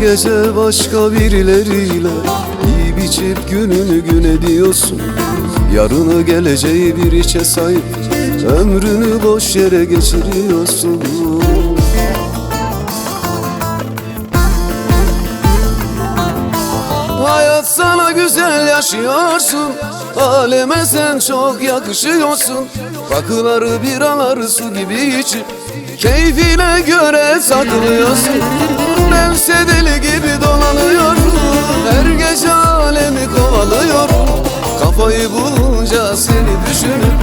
Gece başka birileriyle Yiyip içip gününü gün ediyorsun. Yarını geleceği bir içe sahip Ömrünü boş yere geçiriyorsun. Hayat sana güzel yaşıyorsun Aleme sen çok yakışıyorsun. Rakıları biraları su gibi içip Keyfine göre takılıyorsun Bense deli Kafayı bulunca seni düşünüp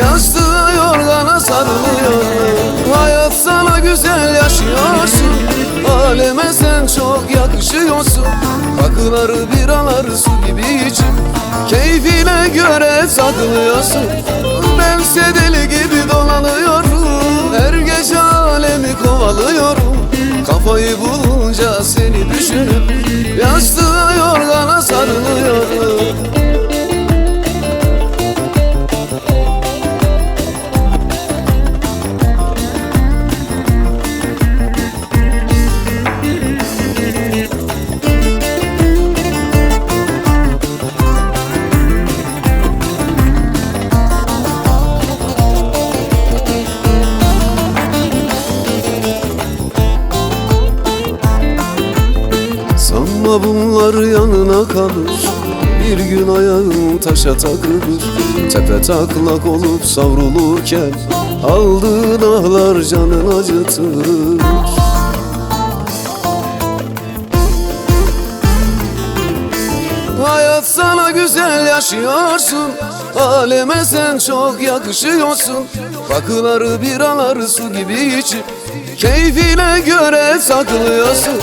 Yastığa yorgana sarılıyorum Hayat sana güzel yaşıyorsun Aleme sen çok yakışıyorsun. Rakıları biraları su gibi içip Keyfine göre takılıyorsun Bense deli gibi dolanıyorum Her gece alemi kovalıyorum. Kafayı bulunca seni düşünüp Yastığa yorgana sarılıyorum Bunlar yanına kalır. Bir gün ayağın taşa takılır. Tepe taklak olup savrulurken Aldığın ahlar canın acıtır. Hayat sana güzel yaşıyorsun. Aleme sen çok yakışıyorsun. Rakıları biraları su gibi içip Keyfine göre gibi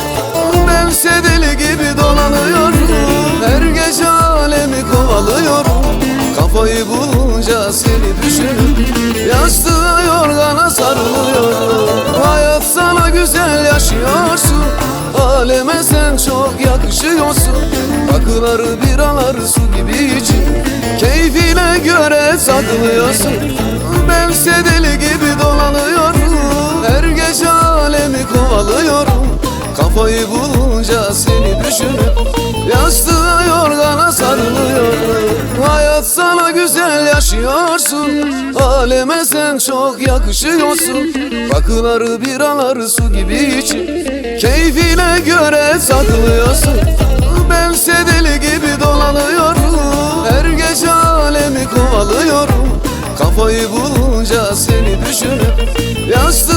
dolanıyorum. Her gece alemi kovalıyorum. Kafayı bulunca seni düşünüp Yastığa yorgana sarılıyorum. Hayat sana güzel yaşıyorsun. Aleme sen çok yakışıyorsun. Rakıları biraları su gibi içip Keyfine göre takılıyorsun Bense deli gibi dolanıyorum. Her gece alemi kovalıyorum. Kafayı bulunca yaşıyorsun? Aleme sen çok yakışıyorsun. Rakıları biraları su gibi içip Keyfine göre takılıyorsun Bense deli gibi dolanıyorum. Her gece alemi kovalıyorum. Kafayı bulunca seni düşünüp sarılıyorum